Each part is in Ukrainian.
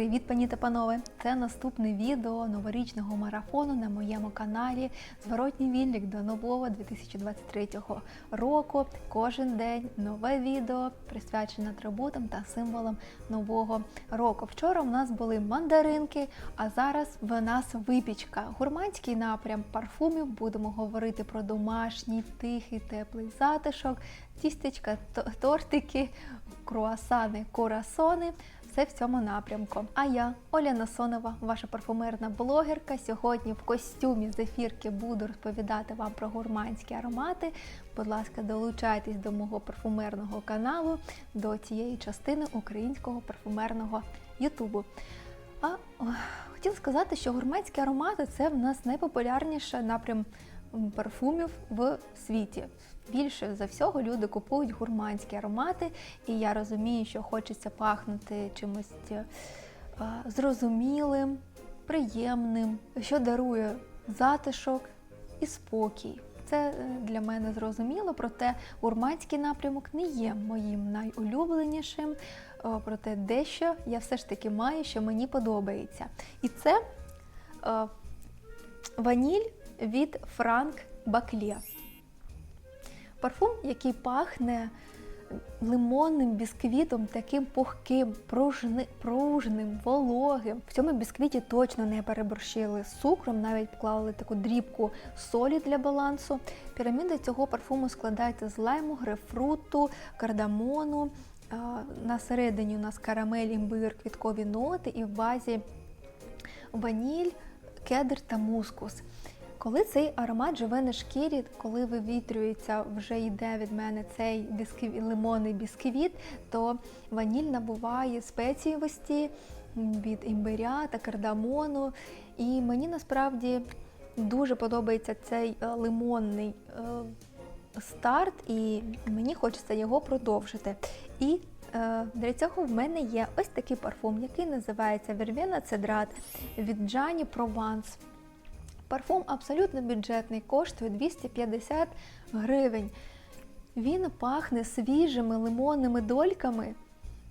Привіт, пані та панове! Це наступне відео новорічного марафону на моєму каналі. Зворотній відлік до нового 2023 року. Кожен день нове відео присвячене атрибутам та символам нового року. Вчора у нас були мандаринки, а зараз в нас випічка. Гурманський напрям парфумів. Будемо говорити про домашній, тихий, теплий затишок, тістечка, тортики, круасани, курасони. Все в цьому напрямку. А я, Оля Насонова, ваша парфумерна блогерка. Сьогодні в костюмі зефірки буду розповідати вам про гурманські аромати. Будь ласка, долучайтесь до мого парфумерного каналу, до цієї частини українського парфумерного Ютубу. А о, хотіла сказати, що гурманські аромати це в нас найпопулярніший напрям парфумів в світі. Більше за всього люди купують гурманські аромати, і я розумію, що хочеться пахнути чимось е, зрозумілим, приємним, що дарує затишок і спокій. Це е, для мене зрозуміло, проте гурманський напрямок не є моїм найулюбленішим. Е, Проте дещо я все ж таки маю, що мені подобається. І це ваніль від Франк Баклє. Парфум, який пахне лимонним бісквітом, таким пухким, пружни, пружним, вологим. В цьому бісквіті точно не переборщили з цукром, навіть поклали таку дрібку солі для балансу. Піраміда цього парфуму складається з лайму, грейпфруту, кардамону. На середині у нас карамель, імбир, квіткові ноти і в базі ваніль, кедр та мускус. Коли цей аромат живе на шкірі, коли вивітрюється, вже йде від мене цей бісквіт, лимонний бісквіт, то ваніль набуває спецієвості від імбиря та кардамону. І мені насправді дуже подобається цей е, лимонний е, старт, і мені хочеться його продовжити. І е, для цього в мене є ось такий парфум, який називається Вервена Цедрат від Джані Прованс. Парфум абсолютно бюджетний, коштує 250 гривень. Він пахне свіжими лимонними дольками,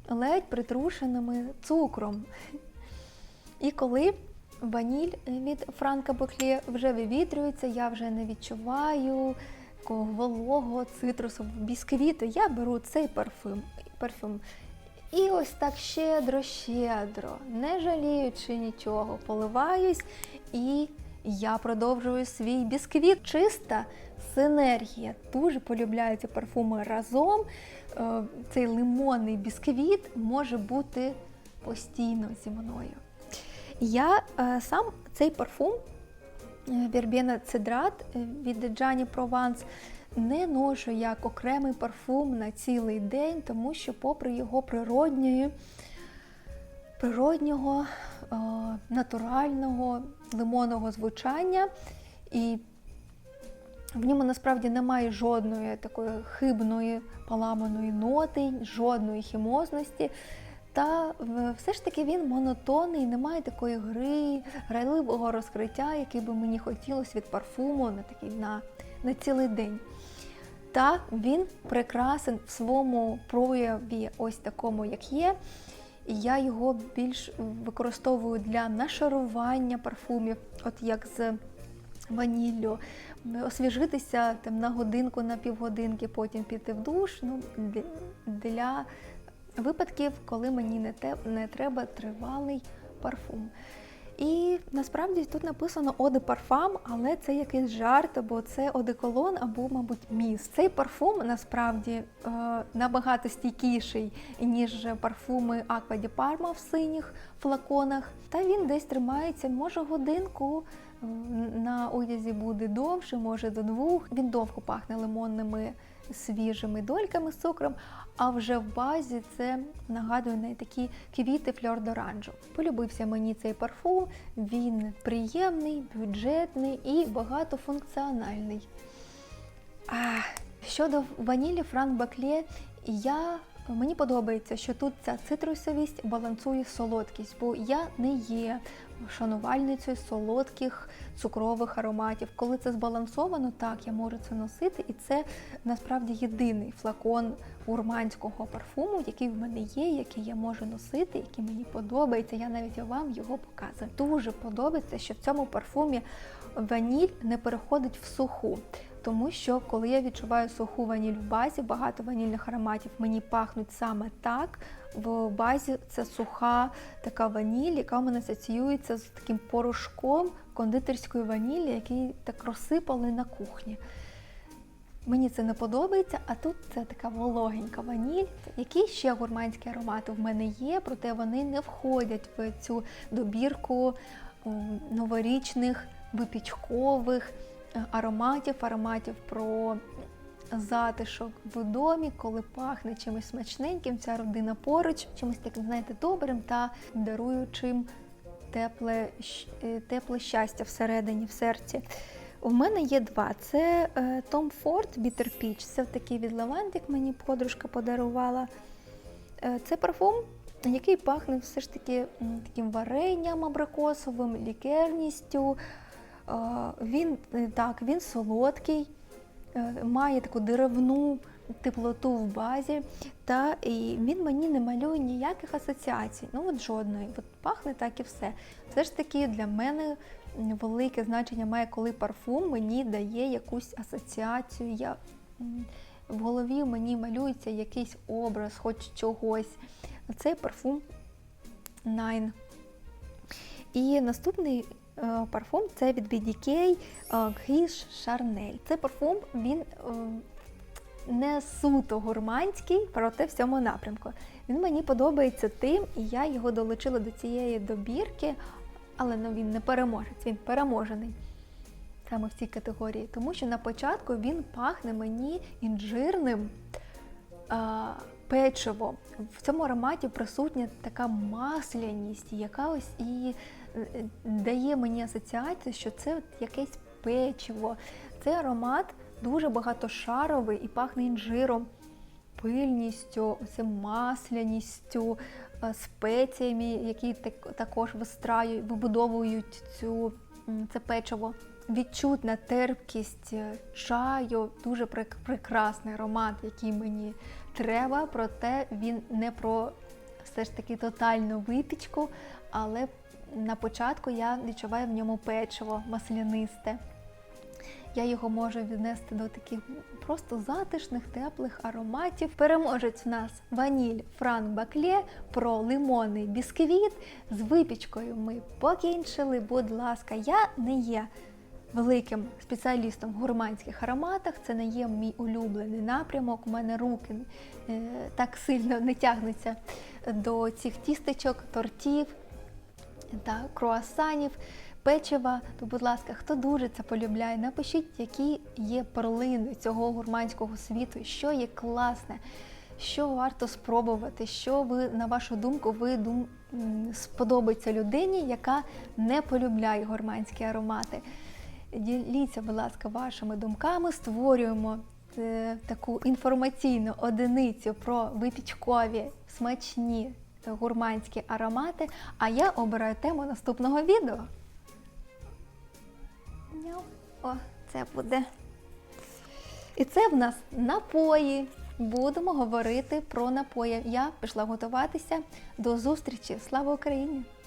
ледь притрушеними цукром. І коли ваніль від Франка Боклє вже вивітрюється, я вже не відчуваю такого вологого цитрусового бісквіту. Я беру цей парфум. парфюм і ось так щедро-щедро, не жаліючи нічого, поливаюсь і я продовжую свій бісквіт. Чиста синергія. Дуже полюбляю ці парфуми разом. Е, Цей лимонний бісквіт може бути постійно зі мною. Я е, сам цей парфум Вербена Цедрат від Джані Прованс не ношу як окремий парфум на цілий день, тому що, попри його природньої, природнього, е, натурального лимонного звучання, і в ньому насправді немає жодної такої хибної поламаної ноти, жодної хімозності. Та все ж таки він монотонний, немає такої гри, грайливого розкриття, який би мені хотілося від парфуму на такий на, на цілий день. Та він прекрасен в своєму прояві, ось такому, як є. Я його більш використовую для нашарування парфумів, от як з ваніллю, освіжитися там на годинку, на півгодинки, потім піти в душ. Ну, для випадків, коли мені не, те, не треба тривалий парфум. І насправді тут написано оде парфам, але це якийсь жарт, або це одеколон, або, мабуть, міс. Цей парфум насправді е, набагато стійкіший, ніж парфуми Аква Ді Парма в синіх флаконах. Та він десь тримається, може, годинку. На одязі буде довше, може до двох. Він довго пахне лимонними свіжими дольками з цукром, а вже в базі це нагадує на такі квіти фльор доранжу. Полюбився мені цей парфум, він приємний, бюджетний і багатофункціональний. А, щодо ванілі Франк Баклє, я Мені подобається, що тут ця цитрусовість балансує солодкість, бо я не є шанувальницею солодких цукрових ароматів. Коли це збалансовано, так я можу це носити, і це насправді єдиний флакон урманського парфуму, який в мене є, який я можу носити, який мені подобається. Я навіть вам його показую. Дуже подобається, що в цьому парфумі ваніль не переходить в суху. Тому що коли я відчуваю суху ваніль в базі, багато ванільних ароматів мені пахнуть саме так. В базі це суха така ваніль, яка в мене асоціюється з таким порошком кондитерської ванілі, який так розсипали на кухні. Мені це не подобається, а тут це така вологенька ваніль. Які ще гурманські аромати в мене є, проте вони не входять в цю добірку новорічних випічкових ароматів, ароматів про затишок в домі, коли пахне чимось смачненьким, ця родина поруч, чимось таким, знаєте, добрим та даруючим тепле, е, тепле щастя всередині, в серці. У мене є два. Це е, Tom Ford Bitter Peach. Це такий від лавандик мені подружка подарувала. Е, Це парфум, який пахне все ж таки таким варенням абрикосовим, лікерністю. Е, Він е, так, він солодкий, е, має таку деревну теплоту в базі, та і він мені не малює ніяких асоціацій. Ну от жодної. От пахне так і все. Все ж таки для мене велике значення має, коли парфум мені дає якусь асоціацію. Я, в голові мені малюється якийсь образ, хоч чогось. Цей парфум Nine. І наступний парфум це від BDK е, Гріш Шарнель. Цей парфум він е, не суто гурманський, проте в цьому напрямку. Він мені подобається тим, і я його долучила до цієї добірки, але ну, він не переможець, він переможений саме в цій категорії, тому що на початку він пахне мені інжирним а, печивом. В цьому ароматі присутня така масляність, яка ось і е, дає мені асоціацію, що це якесь печиво. Цей аромат дуже багатошаровий і пахне інжиром, пильністю, масляністю, е, спеціями, які також вибудовують цю, це печиво. Відчутна терпкість е, чаю, дуже прекрасний аромат, який мені треба, проте він не про все ж таки тотальну випічку, але на початку я відчуваю в ньому печиво маслянисте. Я його можу віднести до таких просто затишних, теплих ароматів. Переможець в нас ваніль Франк Баклє про лимонний бісквіт. З випічкою ми покінчили. Будь ласка, я не є великим спеціалістом в гурманських ароматах. Це не є мій улюблений напрямок. У мене руки е, так сильно не тягнуться до цих тістечок, тортів та круасанів, печива. То, будь ласка, хто дуже це полюбляє, напишіть, які є перлини цього гурманського світу, що є класне, що варто спробувати, що ви, на вашу думку, ви дум... сподобається людині, яка не полюбляє гурманські аромати. Діліться, будь ласка, вашими думками, створюємо е, таку інформаційну одиницю про випічкові смачні гурманські аромати. А я обираю тему наступного відео. О, це буде. І це в нас напої. Будемо говорити про напої. Я пішла готуватися. До зустрічі. Слава Україні!